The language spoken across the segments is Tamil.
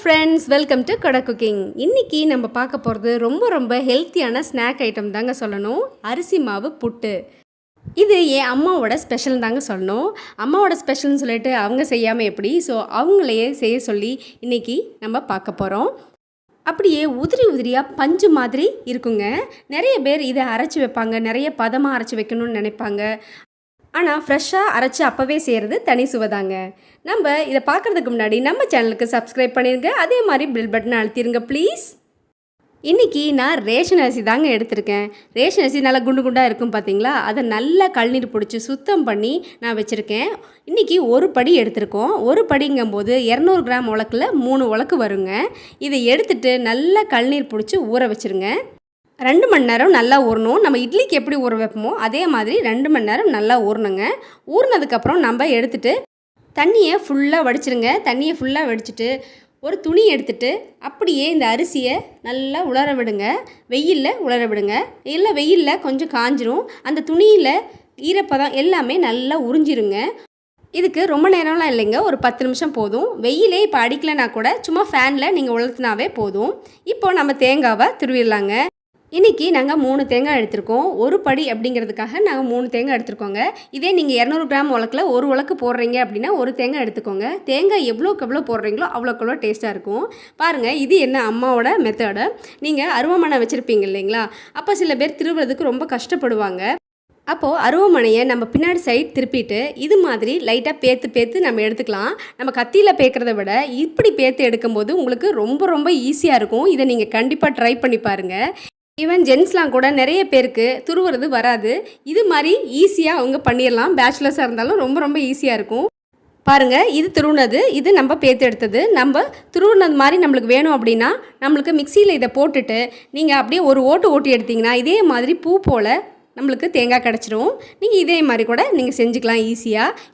ஃப்ரெண்ட்ஸ் வெல்கம் டு கடை குக்கிங் இன்றைக்கி நம்ம பார்க்க போகிறது ரொம்ப ரொம்ப ஹெல்த்தியான ஸ்நாக் ஐட்டம் தாங்க சொல்லணும். அரிசி மாவு புட்டு. இது என் அம்மாவோட ஸ்பெஷல் தாங்க சொல்லணும். அம்மாவோட ஸ்பெஷல்னு சொல்லிட்டு அவங்க செய்யாமல் எப்படி? ஸோ அவங்களையே செய்ய சொல்லி இன்னைக்கு நம்ம பார்க்க போகிறோம் அப்படியே உதிரி உதிரியாக பஞ்சு மாதிரி இருக்குங்க. நிறைய பேர் இதை அரைச்சி வைப்பாங்க. நிறைய பதமாக அரைச்சி வைக்கணும்னு நினைப்பாங்க. ஆனால் ஃப்ரெஷ்ஷாக அரைச்சி அப்போவே செய்கிறது தனி சுவைதாங்க. நம்ம இதை பார்க்குறதுக்கு முன்னாடி நம்ம சேனலுக்கு சப்ஸ்கிரைப் பண்ணிடுங்க அதே மாதிரி பில் பட்டன் அழுத்திடுங்க ப்ளீஸ் இன்றைக்கி நான் ரேஷன் அரிசி தாங்க எடுத்திருக்கேன். ரேஷன் அரிசி நல்லா குண்டு குண்டாக இருக்கும் பார்த்தீங்களா அதை நல்லா கழுநீர் பிடிச்சி சுத்தம் பண்ணி நான் வச்சுருக்கேன். இன்றைக்கி ஒரு படி எடுத்திருக்கோம். ஒரு படிங்கும்போது இரநூறு கிராம் உலக்கில் மூணு உலக்கு வருங்க. இதை எடுத்துகிட்டு நல்லா கழுநீர் பிடிச்சி ஊற வச்சுருங்க. ரெண்டு மணி நேரம் நல்லா ஊறணும். நம்ம இட்லிக்கு எப்படி ஊற வைப்போமோ அதே மாதிரி ரெண்டு மணி நேரம் நல்லா ஊறணுங்க. ஊறினதுக்கப்புறம் நம்ம எடுத்துகிட்டு தண்ணியை ஃபுல்லாக வடிச்சிருங்க. தண்ணியை ஃபுல்லாக வடிச்சிட்டு ஒரு துணி எடுத்துட்டு அப்படியே இந்த அரிசியை நல்லா உலர விடுங்க. வெயிலில் உலர விடுங்க. இல்லை வெயிலில் கொஞ்சம் காஞ்சிரும். அந்த துணியில் ஈரப்பதம் எல்லாமே நல்லா உறிஞ்சிருங்க. இதுக்கு ரொம்ப நேரம்லாம் இல்லைங்க. ஒரு பத்து நிமிஷம் போதும். வெயிலே இப்போ அடிக்கலைன்னா கூட சும்மா ஃபேனில் நீங்கள் உலர்த்தினாவே போதும். இப்போ நம்ம தேங்காவை துருவிடலாங்க. இன்றைக்கி நாங்கள் மூணு தேங்காய் எடுத்திருக்கோம். ஒரு படி அப்படிங்கிறதுக்காக நாங்கள் மூணு தேங்காய் எடுத்துருக்கோங்க. இதே நீங்கள் இரநூறு கிராம் உலக்கில் ஒரு உலக்கு போடுறீங்க அப்படின்னா ஒரு தேங்காய் எடுத்துக்கோங்க. தேங்காய் எவ்வளோக்கு எவ்வளோ போடுறீங்களோ அவ்வளோக்கு எவ்வளோ டேஸ்ட்டாக இருக்கும். பாருங்கள் இது என்ன அம்மாவோட மெத்தடு நீங்கள் அருவமனை வச்சுருப்பீங்க இல்லைங்களா? அப்போ சில பேர் திருவுறதுக்கு ரொம்ப கஷ்டப்படுவாங்க. அப்போது அருவமனையை நம்ம பின்னாடி சைட் திருப்பிட்டு இது மாதிரி லைட்டாக பேத்து பேத்து நம்ம எடுத்துக்கலாம். நம்ம கத்தியில் பேக்கிறத விட இப்படி பேத்து எடுக்கும்போது உங்களுக்கு ரொம்ப ரொம்ப ஈஸியாக இருக்கும். இதை நீங்கள் கண்டிப்பாக ட்ரை பண்ணி பாருங்கள் ஈவன் ஜென்ஸ்லாம் கூட நிறைய பேருக்கு துருவுறது வராது. இது மாதிரி ஈஸியாக அவங்க பண்ணிடலாம் பேச்சுலர்ஸாக இருந்தாலும் ரொம்ப ரொம்ப ஈஸியாக இருக்கும். பாருங்கள் இது துருவுனது இது நம்ம பேத்து எடுத்தது. நம்ம துருவுனது மாதிரி நம்மளுக்கு வேணும் அப்படின்னா நம்மளுக்கு மிக்சியில் இதை போட்டுட்டு நீங்கள் அப்படியே ஒரு ஓட்டு ஓட்டி எடுத்தீங்கன்னா இதே மாதிரி பூ போல் நம்மளுக்கு தேங்காய் கிடச்சிரும். நீங்கள் இதே மாதிரி கூட நீங்கள் செஞ்சுக்கலாம் ஈஸியாக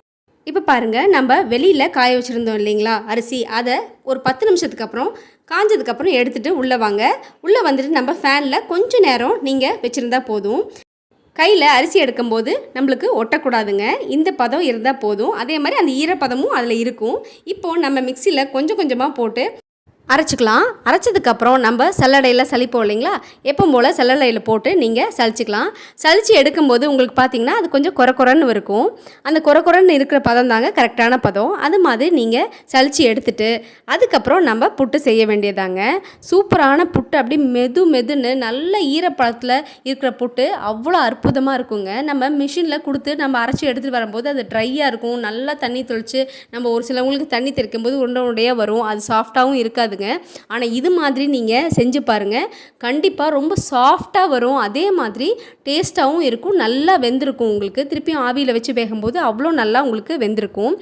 இப்போ பாருங்கள் நம்ம வெளியில் காய வச்சுருந்தோம் இல்லைங்களா? அரிசி. அதை ஒரு பத்து நிமிஷத்துக்கு அப்புறம் காஞ்சதுக்கப்புறம் எடுத்துகிட்டு உள்ளே வாங்க. உள்ளே வந்துட்டு நம்ம ஃபேனில் கொஞ்சம் நேரம் நீங்கள் வச்சுருந்தா போதும். கையில் அரிசி எடுக்கும்போது நம்மளுக்கு ஒட்டக்கூடாதுங்க. இந்த பதம் இருந்தால் போதும். அதே மாதிரி அந்த ஈரப்பதமும் அதில் இருக்கும். இப்போது நம்ம மிக்சியில் கொஞ்சம் கொஞ்சமாக போட்டு அரைச்சிக்கலாம். அரைச்சதுக்கப்புறம் நம்ம சல்லடையில் சளிப்போம் இல்லைங்களா? எப்போ போல் சல்லடையில் போட்டு நீங்கள் சளிச்சிக்கலாம். சலித்து எடுக்கும்போது உங்களுக்கு பார்த்தீங்கன்னா அது கொஞ்சம் குறை குறைன்னு இருக்கும். அந்த குறை குறைன்னு இருக்கிற பதம் தாங்க கரெக்டான பதம். அது மாதிரி நீங்கள் சலித்து எடுத்துட்டு அதுக்கப்புறம் நம்ம புட்டு செய்ய வேண்டியதாங்க. சூப்பரான புட்டு அப்படி மெது மெதுன்னு நல்ல ஈரப்பழத்தில் இருக்கிற புட்டு அவ்வளோ அற்புதமாக இருக்குங்க. நம்ம மிஷினில் கொடுத்து நம்ம அரைச்சி எடுத்துகிட்டு வரும்போது அது ட்ரையாக இருக்கும். நல்லா தண்ணி தெளித்து நம்ம ஒரு சிலவங்களுக்கு தண்ணி தெளிக்கும் போது உருண்டை உருண்டையாக வரும். அது சாஃப்டாகவும் இருக்காதுங்க. ஆனால் இது மாதிரி நீங்கள் செஞ்சு பாருங்கள் கண்டிப்பாக ரொம்ப சாஃப்டாக வரும். அதே மாதிரி டேஸ்ட்டாகவும் இருக்கும். நல்லா வெந்திருக்கும் உங்களுக்கு. திருப்பியும் ஆவியில் வச்சு வேகும்போது அவ்வளோ நல்லா உங்களுக்கு வெந்திருக்கும்.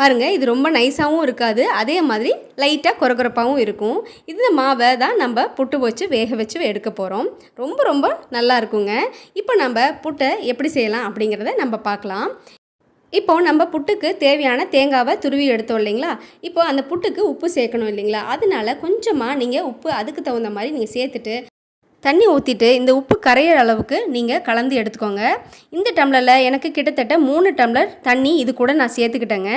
பாருங்கள் இது ரொம்ப நைஸாகவும் இருக்காது. அதே மாதிரி லைட்டாக குறகுறப்பாகவும் இருக்கும். இந்த மாவை தான் நம்ம புட்டு வச்சு வேக வச்சு எடுக்க போகிறோம் ரொம்ப ரொம்ப நல்லா இருக்குங்க. இப்போ நம்ம புட்டை எப்படி செய்யலாம் அப்படிங்கிறத நம்ம பார்க்கலாம். இப்போ நம்ம புட்டுக்கு தேவையான தேங்காவை துருவி எடுத்தோம் இல்லைங்களா? இப்போ அந்த புட்டுக்கு உப்பு சேர்க்கணும் இல்லைங்களா? அதனால கொஞ்சமாக நீங்கள் உப்பு அதுக்கு தகுந்த மாதிரி நீங்கள் சேர்த்துட்டு தண்ணி ஊற்றிட்டு இந்த உப்பு கரையிற அளவுக்கு நீங்கள் கலந்து எடுத்துக்கோங்க. இந்த டம்ளரில் எனக்கு கிட்டத்தட்ட மூணு டம்ளர் தண்ணி இது கூட நான் சேர்த்துக்கிட்டேங்க.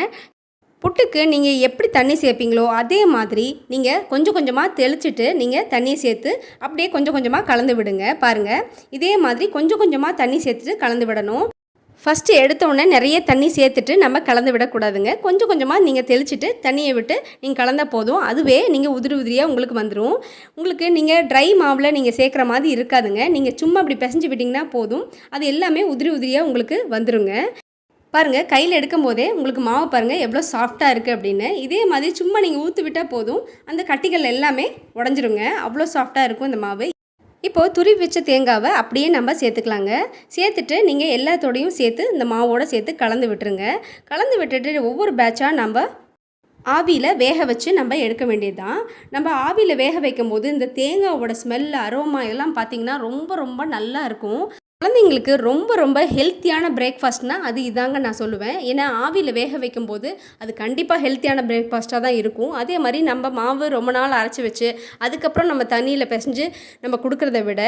புட்டுக்கு நீங்கள் எப்படி தண்ணி சேர்ப்பீங்களோ அதே மாதிரி நீங்கள் கொஞ்சம் கொஞ்சமாக தெளிச்சிட்டு நீங்கள் தண்ணியை சேர்த்து அப்படியே கொஞ்சம் கொஞ்சமாக கலந்து விடுங்க. பாருங்கள் இதே மாதிரி கொஞ்சம் கொஞ்சமாக தண்ணி சேர்த்துட்டு கலந்து விடணும். ஃபஸ்ட்டு எடுத்த உடனே நிறைய தண்ணி சேர்த்துட்டு நம்ம கலந்து விடக்கூடாதுங்க. கொஞ்சம் கொஞ்சமாக நீங்கள் தெளிச்சுட்டு தண்ணியை விட்டு நீங்கள் கலந்தால் போதும். அதுவே நீங்கள் உதிரி உதிரியாக உங்களுக்கு வந்துடும் உங்களுக்கு நீங்கள் ட்ரை மாவில் நீங்கள் சேர்க்குற மாதிரி இருக்காதுங்க. நீங்கள் சும்மா அப்படி பிசைஞ்சு விட்டிங்கன்னா போதும். அது எல்லாமே உதிரி உதிரியாக உங்களுக்கு வந்துருங்க. பாருங்கள் கையில் எடுக்கும் போதே உங்களுக்கு மாவு பாருங்கள் எவ்வளோ சாஃப்டாக இருக்குது அப்படின்னு. இதே மாதிரி சும்மா நீங்கள் ஊற்றி விட்டால் போதும். அந்த கட்டிகள் எல்லாமே உடஞ்சிருங்க. அவ்வளோ சாஃப்டாக இருக்கும் இந்த மாவு. இப்போது துருவி வச்ச தேங்காவை அப்படியே நம்ம சேர்த்துக்கலாங்க. சேர்த்துட்டு நீங்கள் எல்லாத்தோடையும் சேர்த்து இந்த மாவோட சேர்த்து கலந்து விட்டுருங்க. கலந்து விட்டுட்டு ஒவ்வொரு பேட்சாக நம்ம ஆவியில் வேக வச்சு நம்ம எடுக்க வேண்டியது தான் நம்ம ஆவியில் வேக வைக்கும்போது இந்த தேங்காவோட ஸ்மெல் அரோமா எல்லாம் பார்த்திங்கன்னா ரொம்ப ரொம்ப நல்லா இருக்கும். குழந்தைங்களுக்கு ரொம்ப ரொம்ப ஹெல்த்தியான பிரேக்ஃபாஸ்ட்னால் அது இதாங்க நான் சொல்லுவேன். ஏன்னா ஆவியில் வேக வைக்கும்போது அது கண்டிப்பாக ஹெல்த்தியான பிரேக்ஃபாஸ்ட்டாக தான் இருக்கும். அதே மாதிரி நம்ம மாவு ரொம்ப நாள் அரைச்சி வச்சு அதுக்கப்புறம் நம்ம தண்ணியில் பிசைஞ்சு நம்ம கொடுக்குறத விட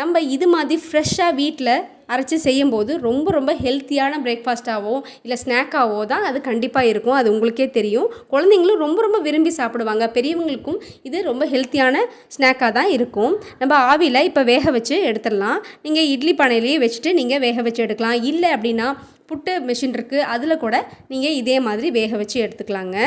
நம்ம இது மாதிரி ஃப்ரெஷ்ஷாக வீட்டில் அரைச்சி செய்யும்போது ரொம்ப ரொம்ப ஹெல்த்தியான பிரேக்ஃபாஸ்ட்டாகவோ இல்லை ஸ்நாக்காகவோ தான் அது கண்டிப்பாக இருக்கும். அது உங்களுக்கே தெரியும். குழந்தைங்களும் ரொம்ப ரொம்ப விரும்பி சாப்பிடுவாங்க. பெரியவங்களுக்கும் இது ரொம்ப ஹெல்த்தியான ஸ்நாக்காக தான் இருக்கும். நம்ம ஆவியில் இப்போ வேக வச்சு எடுத்துடலாம். நீங்கள் இட்லி பானையிலேயே வச்சுட்டு நீங்கள் வேக வச்சு எடுக்கலாம். இல்லை அப்படின்னா புட்டு மிஷின் இருக்குது அதில் கூட நீங்கள் இதே மாதிரி வேக வச்சு எடுத்துக்கலாங்க.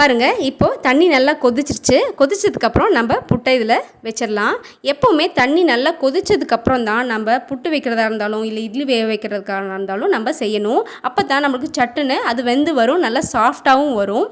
பாருங்கள் இப்போது தண்ணி நல்லா கொதிச்சிருச்சு. கொதிச்சதுக்கப்புறம் நம்ம புட்டை இதில் வச்சிடலாம். எப்போவுமே தண்ணி நல்லா கொதிச்சதுக்கப்புறம் தான் நம்ம புட்டு வைக்கிறதா இருந்தாலும் இல்லை இட்லி வேக வைக்கிறதுக்காக இருந்தாலும் நம்ம செய்யணும். அப்போ தான் நம்மளுக்கு சட்டுன்னு அது வெந்து வரும் நல்லா சாஃப்டாகவும் வரும்.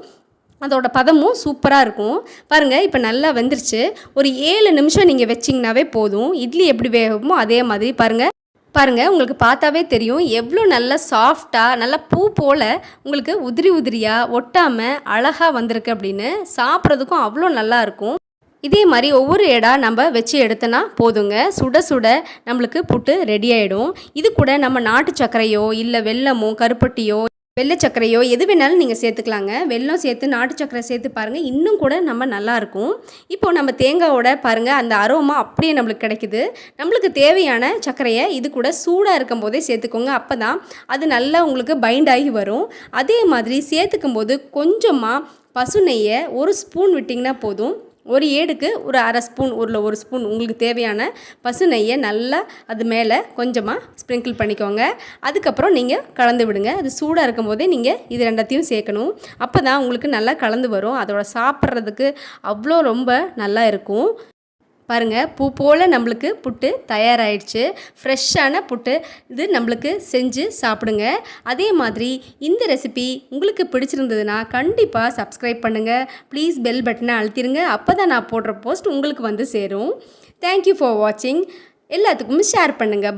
அதோட பதமும் சூப்பராக இருக்கும். பாருங்கள் இப்போ நல்லா வெந்துருச்சு. ஒரு ஏழு நிமிஷம் நீங்கள் வச்சிங்கனாவே போதும். இட்லி எப்படி வேகமோ அதே மாதிரி பாருங்கள் பாருங்கள் உங்களுக்கு பார்த்தாவே தெரியும். எவ்வளோ நல்லா சாஃப்டாக நல்லா பூ போல் உங்களுக்கு உதிரி உதிரியாக ஒட்டாமல் அழகாக வந்திருக்கு அப்படின்னு சாப்பிட்றதுக்கும் அவ்வளோ நல்லாயிருக்கும் இதே மாதிரி ஒவ்வொரு இடா நம்ம வச்சு எடுத்தோன்னா போதுங்க. சுட சுட நம்மளுக்கு புட்டு ரெடி ஆகிடும் இது கூட நம்ம நாட்டு சர்க்கரையோ இல்லை வெல்லமோ கருப்பட்டியோ வெள்ளை சர்க்கரையோ எது வேணாலும் நீங்கள் சேர்த்துக்கலாங்க. வெள்ளம் சேர்த்து நாட்டு சர்க்கரை சேர்த்து பாருங்கள் இன்னும் கூட நம்ம நல்லாயிருக்கும் இப்போது நம்ம தேங்காயோட பாருங்கள் அந்த அரோமா அப்படியே நம்மளுக்கு கிடைக்குது. நம்மளுக்கு தேவையான சர்க்கரையை இது கூட சூடாக இருக்கும் போதே சேர்த்துக்கோங்க. அப்போ தான் அது நல்லா உங்களுக்கு பைண்ட் ஆகி வரும். அதே மாதிரி சேர்த்துக்கும் போது கொஞ்சமாக பசு நெய்யை ஒரு ஸ்பூன் விட்டிங்கன்னா போதும். ஒரு ஏடுக்கு ஒரு அரை ஸ்பூன் ஒரு ஒரு ஸ்பூன் உங்களுக்கு தேவையான பசு நெய்யை நல்லா அது மேலே கொஞ்சமாக ஸ்ப்ரிங்கிள் பண்ணிக்கோங்க. அதுக்கப்புறம் நீங்கள் கலந்து விடுங்க. அது சூடாக இருக்கும் போதே நீங்கள் இது ரெண்டத்தையும் சேர்க்கணும். அப்போ தான் உங்களுக்கு நல்லா கலந்து வரும். அதோட சாப்பிட்றதுக்கு அவ்வளோ ரொம்ப நல்லா இருக்கும். பாருங்கள் பூ போல் நம்மளுக்கு புட்டு தயாராகிடுச்சு ஃப்ரெஷ்ஷான புட்டு இது நம்மளுக்கு செஞ்சு சாப்பிடுங்க. அதே மாதிரி இந்த ரெசிபி உங்களுக்கு பிடிச்சிருந்ததுன்னா கண்டிப்பாக சப்ஸ்கிரைப் பண்ணுங்கள் ப்ளீஸ் பெல் பட்டனை அழுத்திடுங்க அப்போ தான் நான் போடுற போஸ்ட் உங்களுக்கு வந்து சேரும். தேங்க்யூ ஃபார் வாட்சிங் எல்லாத்துக்கும் ஷேர் பண்ணுங்கள் பாய்